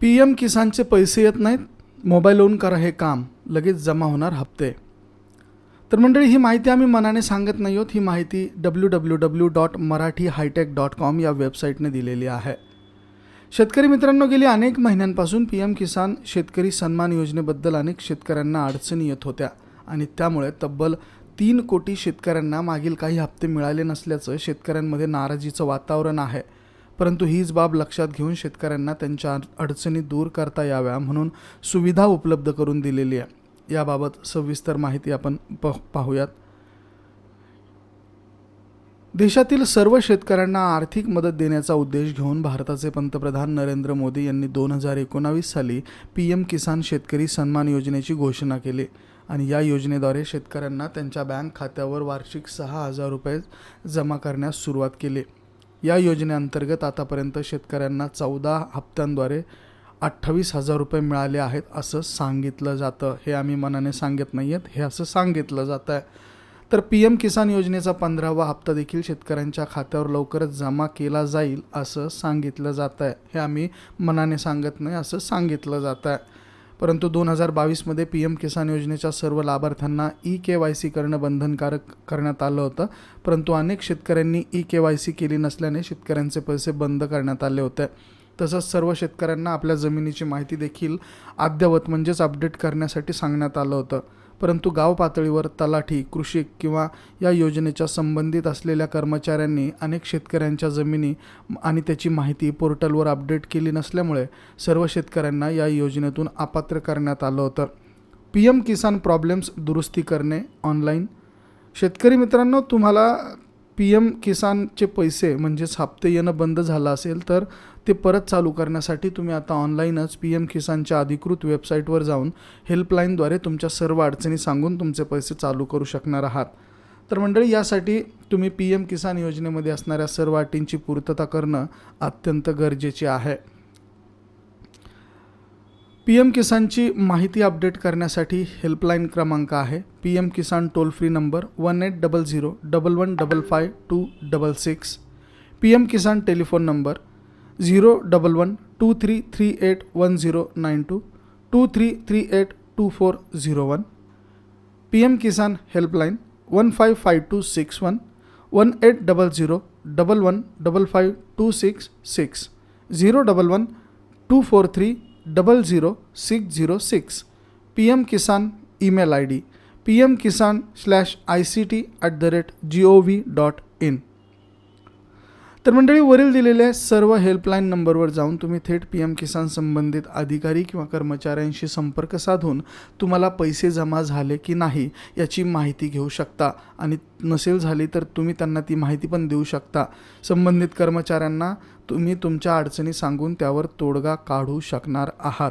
P M किसानचे पैसे येत नाहीत मोबाईलवरून करा हे काम लगेच जमा होणार हप्ते. तर मंडळी ही माहिती आम्ही मनाने सांगत नाही आहोत. ही माहिती W W W dot Marathi hitech dot com या वेबसाईटने दिलेली आहे. शेतकरी मित्रांनो गेली अनेक महिन्यांपासून पी एम किसान शेतकरी सन्मान योजनेबद्दल अनेक शेतकऱ्यांना अडचणी येत होत्या आणि त्यामुळे तब्बल तीन कोटी शेतकऱ्यांना मागील काही हप्ते मिळाले नसल्याचं शेतकऱ्यांमध्ये नाराजीचं वातावरण आहे. परंतु हीच बाब लक्षात घेऊन शेतकऱ्यांना त्यांच्या अडचणी दूर करता याव्या म्हणून सुविधा उपलब्ध करून दिलेली आहे. याबाबत सविस्तर माहिती आपण प पाहूयात. देशातील सर्व शेतकऱ्यांना आर्थिक मदत देण्याचा उद्देश घेऊन भारताचे पंतप्रधान नरेंद्र मोदी यांनी दोन हजार एकोणावीस साली पी एम किसान शेतकरी सन्मान योजनेची घोषणा केली आणि या योजनेद्वारे शेतकऱ्यांना त्यांच्या बँक खात्यावर वार्षिक सहा हजार रुपये जमा करण्यास सुरुवात केली. या योजनेअंतर्गत आतापर्यंत शेतकऱ्यांना चौदा हप्त्यांद्वारे अठ्ठावीस हजार रुपये मिळाले आहेत असं सांगितलं जातं. हे आम्ही मनाने सांगत नाही आहेत हे असं सांगितलं जातं आहे तर पी एम किसान योजनेचा पंधरावा हप्ता देखील शेतकऱ्यांच्या खात्यावर लवकरच जमा केला जाईल असं सांगितलं जातं आहे हे आम्ही मनाने सांगत नाही असं सांगितलं जातं आहे परंतु दोन हजार बावीसमध्ये पी एम किसान योजनेच्या सर्व लाभार्थ्यांना ई के वाय सी करणं बंधनकारक करण्यात आलं होतं. परंतु अनेक शेतकऱ्यांनी ई के वाय सी केली नसल्याने शेतकऱ्यांचे पैसे बंद करण्यात आले होते. तसंच सर्व शेतकऱ्यांना आपल्या जमिनीची माहिती देखील अद्ययावत म्हणजेच अपडेट करण्यासाठी सांगण्यात आलं होतं. परंतु गाव पातळीवर तलाठी कृषी किंवा या योजनेच्या संबंधित असलेल्या कर्मचाऱ्यांनी अनेक शेतकऱ्यांच्या जमिनी आणि त्याची माहिती पोर्टलवर अपडेट केली नसल्यामुळे सर्व शेतकऱ्यांना या योजनेतून अपात्र करण्यात आलं होतं. पी एम किसान प्रॉब्लेम्स दुरुस्ती करणे ऑनलाईन. शेतकरी मित्रांनो तुम्हाला पी एम किसानचे पैसे म्हणजेच हप्ते येणं बंद झालं असेल तर ते परत चालू करण्यासाठी तुम्ही आता ऑनलाईनच पी एम किसानच्या अधिकृत वेबसाईटवर जाऊन हेल्पलाईनद्वारे तुमच्या सर्व अडचणी सांगून तुमचे पैसे चालू करू शकणार आहात. तर मंडळी यासाठी तुम्ही पी एम किसान योजनेमध्ये असणाऱ्या सर्व अटींची पूर्तता करणं अत्यंत गरजेचे आहे. पी एम किसानची माहिती अपडेट करण्यासाठी हेल्पलाईन क्रमांक आहे. P M Kisan toll free number one eight double zero double one double five two double six. P M Kisan telephone number zero double one two three three eight one zero nine two two three three eight two four zero one. P M Kisan helpline one five five two six one one eight double zero double one double five two six six zero double one two four three double zero six zero six P M Kisan email I D P M Kisan slash I C T at the rate G O V dot in तर मंडळी वरील दिलेल्या सर्व helpline नंबरवर जाऊन तुम्ही थेट P M किसान संबंधित अधिकारी किंवा कर्मचाऱ्यांशी संपर्क साधून तुम्हाला पैसे जमा झाले की नाही याची माहिती घेऊ शकता. आणि नसेल झाली तर तुम्ही त्यांना ती माहिती पण देऊ शकता. संबंधित कर्मचाऱ्यांना तुम्ही तुमच्या अडचणी सांगून त्यावर तोडगा काढू शकणार आहात.